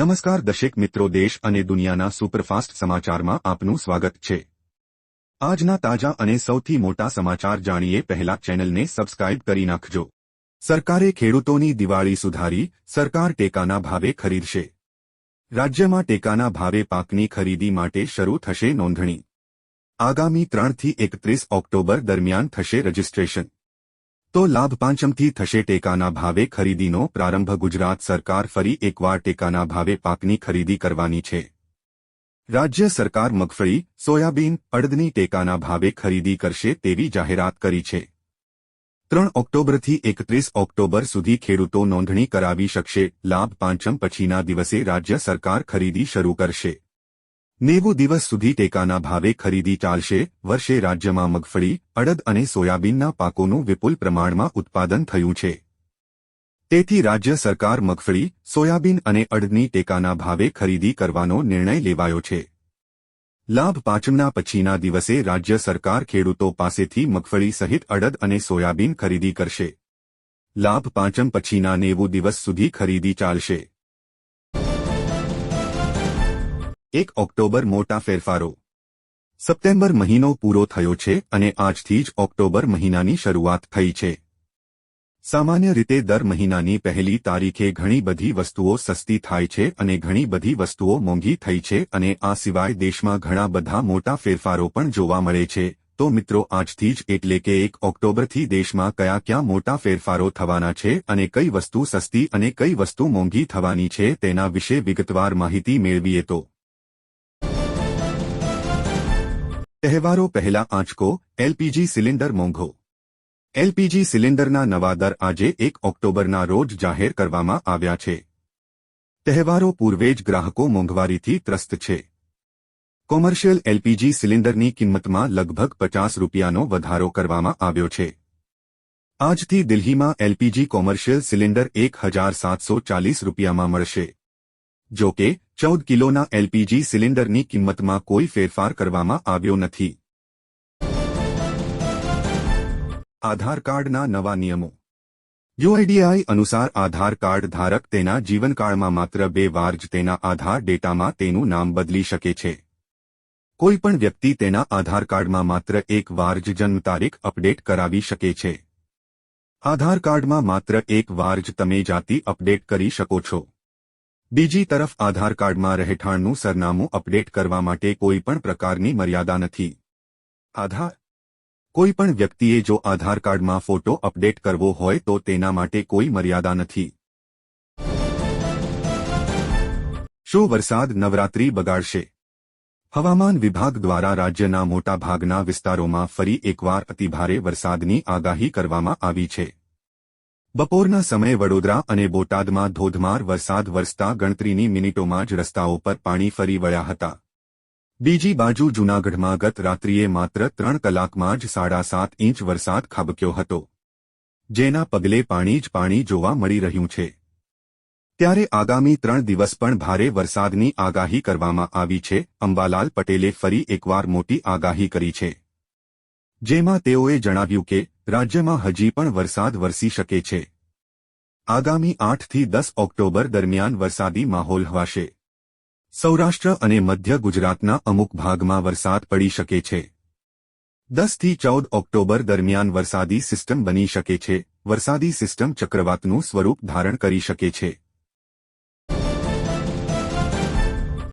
નમસ્કાર દશેક મિત્રો, દેશ અને દુનિયાના સુપરફાસ્ટ સમાચારમાં આપનું સ્વાગત છે. આજના તાજા અને સૌથી મોટા સમાચાર જાણીએ પહેલા ચેનલને સબસ્ક્રાઇબ કરી નાખજો. સરકારે ખેડૂતોની દિવાળી સુધારી, સરકાર ટેકાના ભાવે ખરીદશે. રાજ્યમાં ટેકાના ભાવે પાકની ખરીદી માટે શરૂ થશે નોંધણી. આગામી ત્રણથી એકત્રીસ ઓક્ટોબર દરમિયાન થશે રજીસ્ટ્રેશન. તો લાભ પાંચમથી થશે ટેકાના ભાવે ખરીદીનો પ્રારંભ. ગુજરાત સરકાર ફરી એકવાર ટેકાના ભાવે પાકની ખરીદી કરવાની છે. રાજ્ય સરકાર મગફળી, સોયાબીન, અડદની ટેકાના ભાવે ખરીદી કરશે તેવી જાહેરાત કરી છે. ત્રણ ઓક્ટોબરથી એકત્રીસ ઓક્ટોબર સુધી ખેડૂતો નોંધણી કરાવી શકશે. લાભ પાંચમ પછીના દિવસે રાજ્ય સરકાર ખરીદી શરૂ કરશે. નેવું દિવસ સુધી ટેકાના ભાવે ખરીદી ચાલશે, વર્ષે રાજ્યમાં મગફળી, અડદ અને સોયાબીનના પાકોનું વિપુલ પ્રમાણમાં ઉત્પાદન થયું છે. તેથી રાજ્ય સરકાર મગફળી, સોયાબીન અને અડદની ટેકાના ભાવે ખરીદી કરવાનો નિર્ણય લેવાયો છે. લાભ પાંચમના પછીના દિવસે રાજ્ય સરકાર ખેડૂતો પાસેથી મગફળી સહિત અડદ અને સોયાબીન ખરીદી કરશે. લાભ પાંચમ પછીના નેવું દિવસ સુધી ખરીદી ચાલશે. એક ઓક્ટોબર મોટા ફેરફારો. સપ્ટેમ્બર મહિનો પૂરો થયો છે અને આજથી જ ઓક્ટોબર મહિનાની શરૂઆત થઈ છે. સામાન્ય રીતે દર મહિનાની પહેલી તારીખે ઘણી બધી વસ્તુઓ સસ્તી થાય છે અને ઘણી બધી વસ્તુઓ મોંઘી થઈ છે અને આ સિવાય દેશમાં ઘણા બધા મોટા ફેરફારો પણ જોવા મળે છે. તો મિત્રો, આજથી જ એટલે કે એક ઓક્ટોબરથી દેશમાં કયા ક્યાં મોટા ફેરફારો થવાના છે અને કઈ વસ્તુ સસ્તી અને કઈ વસ્તુ મોંઘી થવાની છે તેના વિશે વિગતવાર માહિતી મેળવીએ તો તહેવારો પહેલા આંચકો, એલપીજી સિલિન્ડર મોંઘો. એલપીજી સિલિન્ડરના નવા દર આજે એક ઓક્ટોબરના રોજ જાહેર કરવામાં આવ્યા છે. તહેવારો પૂર્વે જ ગ્રાહકો મોંઘવારીથી ત્રસ્ત છે. કોમર્શિયલ એલપીજી સિલિન્ડરની કિંમતમાં લગભગ પચાસ રૂપિયાનો વધારો કરવામાં આવ્યો છે. આજથી દિલ્હીમાં એલપીજી કોમર્શિયલ સિલિન્ડર એક હજાર સાતસો ચાલીસ રૂપિયામાં મળશે. જો કે, ચૌદ કિલોના એલપીજી સિલિન્ડરની કિંમતમાં કોઈ ફેરફાર કરવામાં આવ્યો નથી. આધાર કાર્ડના નવા નિયમો. યુઆઈડીઆઈ અનુસાર આધાર કાર્ડ ધારક તેના જીવનકાળમાં માત્ર બે વાર જ તેના આધાર ડેટામાં તેનું નામ બદલી શકે છે. કોઈપણ વ્યક્તિ તેના આધાર કાર્ડમાં માત્ર એક વાર જ જન્મ તારીખ અપડેટ કરાવી શકે છે. આધાર કાર્ડમાં માત્ર એક વાર જ તમે જાતિ અપડેટ કરી શકો છો. બીજી તરફ આધાર કાર્ડમાં રહેઠાણનું સરનામું અપડેટ કરવા માટે કોઈપણ પ્રકારની મર્યાદા નથી. આધાર. કોઈપણ વ્યક્તિએ જો આધાર કાર્ડમાં ફોટો અપડેટ કરવો હોય તો તેના માટે કોઈ મર્યાદા નથી. શું વરસાદ નવરાત્રી બગાડશે? હવામાન વિભાગ દ્વારા રાજ્યના મોટાભાગના વિસ્તારોમાં ફરી એકવાર અતિભારે વરસાદની આગાહી કરવામાં આવી છે. બપોરના સમયે વડોદરા અને બોટાદમાં ધોધમાર વરસાદ વરસતા ગણતરીની મિનિટોમાં જ રસ્તાઓ પર પાણી ફરી વળ્યા હતા. બીજી બાજુ જૂનાગઢમાં ગત રાત્રિએ માત્ર ત્રણ કલાકમાં જ સાડા સાત ઇંચ વરસાદ ખાબક્યો હતો, જેના પગલે પાણી જ પાણી જોવા મળી રહ્યું છે. ત્યારે આગામી ત્રણ દિવસ પણ ભારે વરસાદની આગાહી કરવામાં આવી છે. અંબાલાલ પટેલે ફરી એકવાર મોટી આગાહી કરી છે. જેમાં તેઓએ જણાવ્યું કે રાજ્યમાં હજી પણ વરસાદ વરસી શકે છે. આગામી આઠથી દસ ઓક્ટોબર દરમિયાન વરસાદી માહોલ હવાશે. સૌરાષ્ટ્ર અને મધ્ય ગુજરાતના અમુક ભાગમાં વરસાદ પડી શકે છે. દસથી ચૌદ ઓક્ટોબર દરમિયાન વરસાદી સિસ્ટમ બની શકે છે. વરસાદી સિસ્ટમ ચક્રવાતનું સ્વરૂપ ધારણ કરી શકે છે.